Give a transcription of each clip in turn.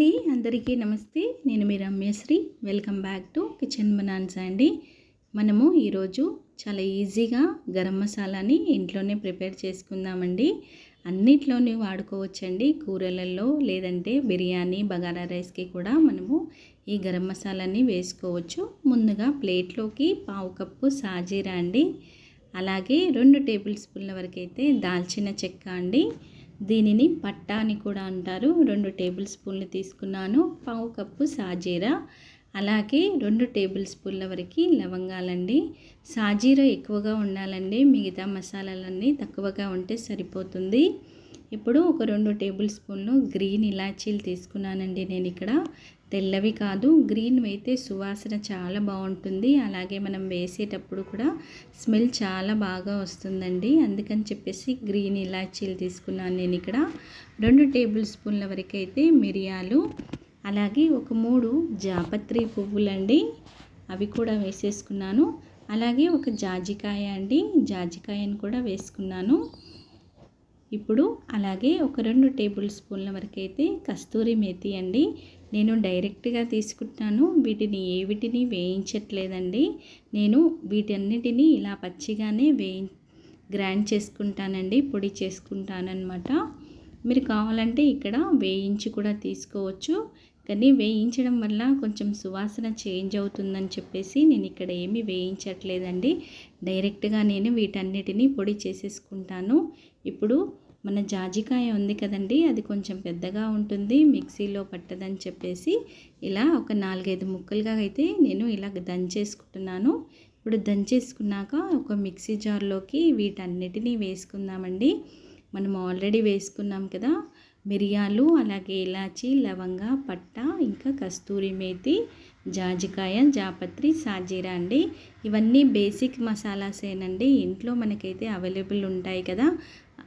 అండి అందరికీ నమస్తే. నేను మీ Ramyasri. Welcome back to kitchen బనాన్సా అండి. మనము ఈరోజు చాలా ఈజీగా గరం మసాలాని ఇంట్లోనే ప్రిపేర్ చేసుకుందామండి. అన్నిట్లోనే వాడుకోవచ్చండి. కూరలలో లేదంటే బిర్యానీ బగారా రైస్కి కూడా మనము ఈ గరం మసాలాని వేసుకోవచ్చు. ముందుగా ప్లేట్లోకి పావు కప్పు సాజీరా అండి. అలాగే రెండు టేబుల్ స్పూన్ల వరకైతే దాల్చిన చెక్క అండి. దీనిని పట్టా అని కూడా అంటారు. రెండు టేబుల్ స్పూన్లు తీసుకున్నాను. పావు కప్పు సాజీరా. అలాగే రెండు టేబుల్ స్పూన్ల వరకు లవంగాలండి. సాజీరా ఎక్కువగా ఉండాలండి. మిగతా మసాలాలన్నీ తక్కువగా ఉంటే సరిపోతుంది. ఇప్పుడు ఒక రెండు టేబుల్ స్పూన్లు గ్రీన్ ఇలాచీలు తీసుకున్నానండి నేను ఇక్కడ తెల్లవి కాదు గ్రీన్ అయితే సువాసన చాలా బాగుంటుంది. అలాగే మనం వేసేటప్పుడు కూడా స్మెల్ చాలా బాగా వస్తుందండి. అందుకని చెప్పేసి గ్రీన్ ఇలాచీలు తీసుకున్నాను నేను ఇక్కడ. రెండు టేబుల్ స్పూన్ల వరకు అయితే మిరియాలు అలాగే ఒక మూడు జాపత్రి పువ్వులండి. అవి కూడా వేసేసుకున్నాను. అలాగే ఒక జాజికాయ అండి. జాజికాయను కూడా వేసుకున్నాను. ఇప్పుడు అలాగే ఒక రెండు టేబుల్ స్పూన్ల వరకు అయితే కస్తూరి మేతి అండి. నేను డైరెక్ట్గా తీసుకుంటున్నాను వీటిని ఏ వీటిని వేయించట్లేదండి. నేను వీటన్నిటిని ఇలా పచ్చిగానే వేయి గ్రైండ్ చేసుకుంటానండి. పొడి చేసుకుంటానమాట మీరు కావాలంటే ఇక్కడ వేయించి కూడా తీసుకోవచ్చు. కానీ వేయించడం వల్ల కొంచెం సువాసన చేంజ్ అవుతుందని చెప్పేసి నేను ఇక్కడ ఏమీ వేయించట్లేదండి. డైరెక్ట్గా నేను వీటన్నిటిని పొడి చేసేసుకుంటాను. ఇప్పుడు మన జాజికాయ ఉంది కదండి అది కొంచెం పెద్దగా ఉంటుంది మిక్సీలో పట్టదని చెప్పేసి ఇలా ఒక నాలుగైదు ముక్కలుగా అయితే నేను ఇలా దంచేసుకుంటున్నాను. ఇప్పుడు దంచేసుకున్నాక ఒక మిక్సీ జార్లోకి వీటన్నిటినీ వేసుకుందామండి. మనం ఆల్రెడీ వేసుకున్నాం కదా మిరియాలు అలాగే ఇలాచి లవంగ పట్ట ఇంకా కస్తూరి మేతి జాజికాయ జాపత్రి సాజీరా అండి. ఇవన్నీ బేసిక్ మసాలాసేనండి ఇంట్లో మనకైతే అవైలబుల్ ఉంటాయి కదా.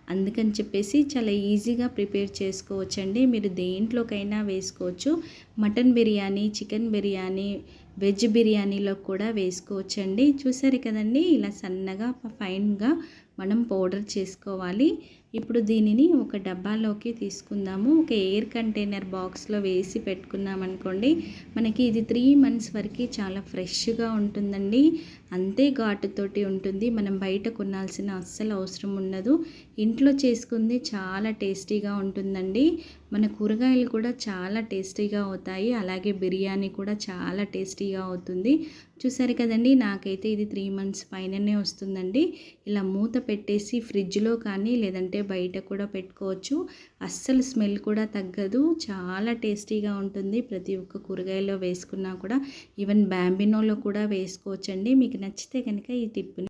అందుకని చెప్పేసి చాలా ఈజీగా ప్రిపేర్ చేసుకోవచ్చండి. మీరు దేంట్లోకైనా వేసుకోవచ్చు. Mutton biryani chicken biryani veg బిర్యానీలో కూడా వేసుకోవచ్చండి. చూసారు కదండి ఇలా సన్నగా ఫైన్గా మనం పౌడర్ చేసుకోవాలి. ఇప్పుడు దీనిని ఒక డబ్బాలోకి తీసుకుందాము. ఒక ఎయిర్ కంటైనర్ బాక్స్లో వేసి పెట్టుకున్నామనుకోండి మనకి ఇది త్రీ మంత్స్ వరకు చాలా ఫ్రెష్గా ఉంటుందండి. అంతే ఘాటుతోటి ఉంటుంది. మనం బయట కొనాల్సిన అస్సలు అవసరం ఉండదు. ఇంట్లో చేసుకుంది చాలా టేస్టీగా ఉంటుందండి. మన కూరగాయలు కూడా చాలా టేస్టీగా అవుతాయి. అలాగే బిర్యానీ కూడా చాలా టేస్టీగా అవుతుంది. చూసారు కదండి నాకైతే ఇది త్రీ మంత్స్ పైననే వస్తుందండి. ఇలా మూత పెట్టేసి ఫ్రిడ్జ్లో కానీ లేదంటే బయట కూడా పెట్టుకోవచ్చు. అస్సలు స్మెల్ కూడా తగ్గదు. చాలా టేస్టీగా ఉంటుంది. ప్రతి ఒక్క కూరగాయలో వేసుకున్నా కూడా ఈవెన్ బ్యాంబినోలో కూడా వేసుకోవచ్చండి. మీకు నచ్చితే కనుక ఈ టిప్ని